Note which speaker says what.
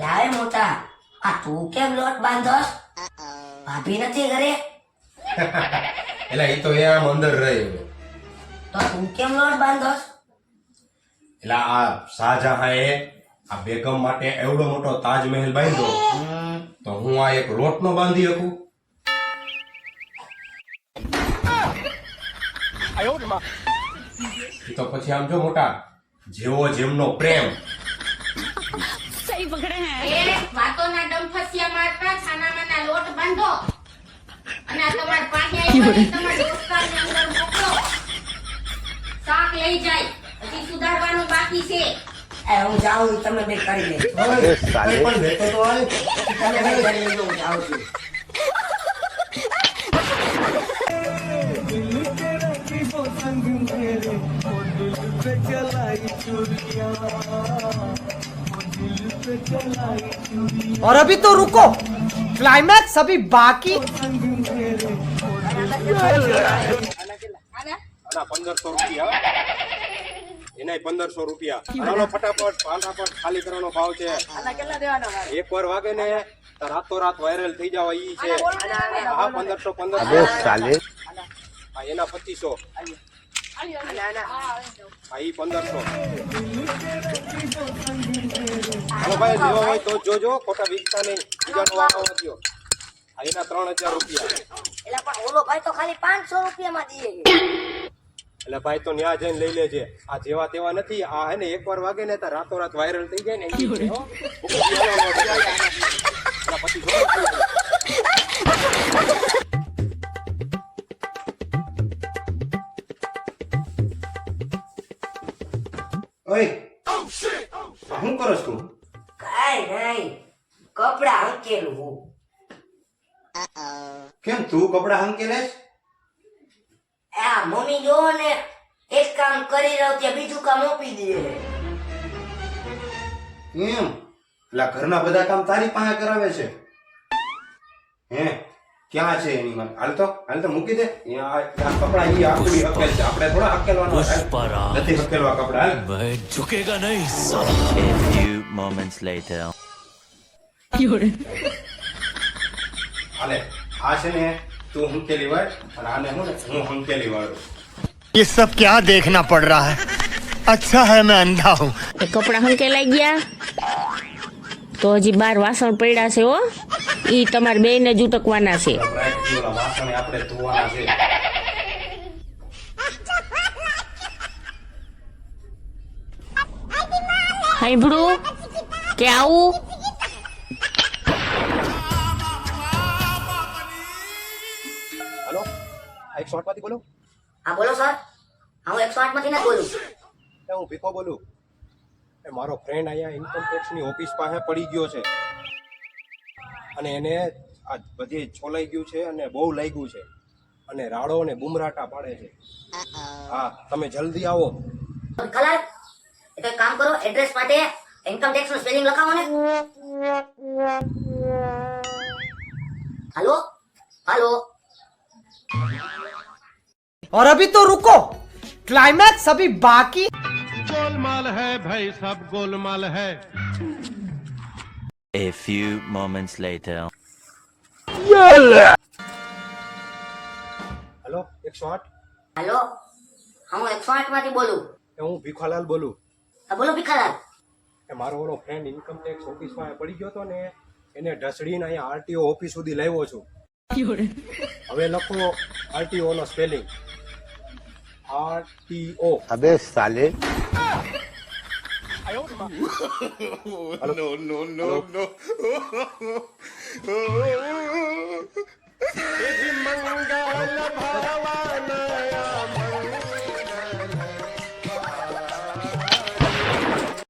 Speaker 1: લાવે મોટા. આ તું કેમ લોટ બાંધોસ ભાભી નથી ઘરે?
Speaker 2: એટલે એ તો એ આમ અંદર રહ્યો
Speaker 1: તો તું કેમ લોટ બાંધોસ
Speaker 2: એટલે આ શાહજહાએ આ બેગમ માટે એવડો મોટો તાજમહેલ બાંધ્યો. તો હું આ એક લોટ નો બાંધી શકું? એ તો પછી આમ જો મોટા જેવો જેમનો પ્રેમ.
Speaker 3: એ વાતોના ડંફસિયા મારતા છાનામાના લોટ બાંધો. અને આ તમારા પાસે આવી તમારા દોસ્તારને અંદર મોકલો શાક લઈ જાય. હજી સુધારવાનું બાકી છે.
Speaker 1: એ હું જાઉં તમે બે કરી લેજો
Speaker 2: પણ લેતો તો આય.
Speaker 1: તમે બે કરી લેજો હું જાઉં છું.
Speaker 4: और अभी तो रुको क्लाइमैक्स अभी बाकी
Speaker 2: આના પંદરસો રૂપિયા એના પંદરસો રૂપિયા હાલો ફટાફટ ફટાફટ ખાલી કરવાનો ભાવ છે એક વાર વાગે ને તો રાતો રાત વાયરલ થઈ જવા ઈ છે હા પંદરસો પંદરસો હા એના પચીસો હા ઈ પંદરસો હાલો ભાઈ લેવો હોય તો જોજો ખોટા વીકતા નહીં બીજાનો વારો વધ્યો. એના ત્રણ હજાર રૂપિયા.
Speaker 1: એટલે પણ ઓલો ભાઈ તો ખાલી પાંચસો રૂપિયામાં
Speaker 2: એટલે ભાઈ તો ન્યા જઈને લઈ લેજે. આ જેવા તેવા નથી. આ હે ને એકવાર વાગે ને તો રાતોરાત વાયરલ થઈ જાય ને પછી જો. ઓય. શું કરો છો?
Speaker 1: કાઈ નહીં. કપડા હંકેલું હું.
Speaker 2: કેમ તું કપડા હંકેલે
Speaker 1: આ મમ્મી જો ને એક કામ કરી રહ્યો કે બીજું કામ ઓપી દે.
Speaker 2: એમ? એટલે ઘરના બધા કામ તારી પાસે કરાવે છે? હે? ક્યાં છે એની માં હાલ તો હાલ તો મૂકી દે અહીંયા આ આ કપડા ઈ આકડી હકેલ છે આપણે થોડા હકેલવાનો નથી હકેલવા કપડા હાલ
Speaker 5: मैं झुकेगा नहीं साला
Speaker 6: A few moments later.
Speaker 2: હાલે આ છે ને તું હંકેલી વાળ અને આને હું ને હું હંકેલી વાળું
Speaker 7: ये सब क्या देखना पड़ रहा है अच्छा है मैं अंधा हूँ
Speaker 3: એ કપડા હંકેલાઈ ગયા તો હજી બાર વાસણ પડ્યા છે હો ઈ તમારે બે ને જુટકવાના છે. સાંભળું કે આવું?
Speaker 2: હાલો? આ એક માંથી બોલો.
Speaker 1: હા બોલો સર. હું એકસો આઠમાંથી ના બોલું.
Speaker 2: એ હું ભીખો બોલું. મારો ફ્રેન્ડ અહીંયા ઇન્કમ ટેક્સની ઓફિસ પાસે પડી ગયો છે. અને એને આ બધી છોલાઈ ગયું છે અને બહુ લાગ્યું છે અને રાડો ને બુમરાટા પાડે છે હા તમે જલ્દી આવો
Speaker 1: કલાક એ તો એક કામ કરો એડ્રેસ માટે ઇન્કમ ટેક્સ નું સ્પેલિંગ લખાવો ને હાલો હાલો
Speaker 4: और अभी तो रुको क्लाइमैक्स अभी बाकी
Speaker 6: A few moments later.
Speaker 2: Hello hello આઠ
Speaker 1: હેલો હું એકસો આઠમાંથી બોલું.
Speaker 2: એ હું ભીખાલાલ બોલું.
Speaker 1: હા, બોલો ભીખાલાલ.
Speaker 2: એ મારો ઓલો ફ્રેન્ડ ઇન્કમ ટેક્સ ઓફિસ ઓફિસમાં પડી ગયો હતો ને એને ઢસડીને અહીંયા આરટીઓ ઓફિસ સુધી લાવ્યો છું. હવે લખો આરટીઓ નો સ્પેલિંગ આરટીઓ
Speaker 7: અબે સાલે.
Speaker 2: નો નો નો નો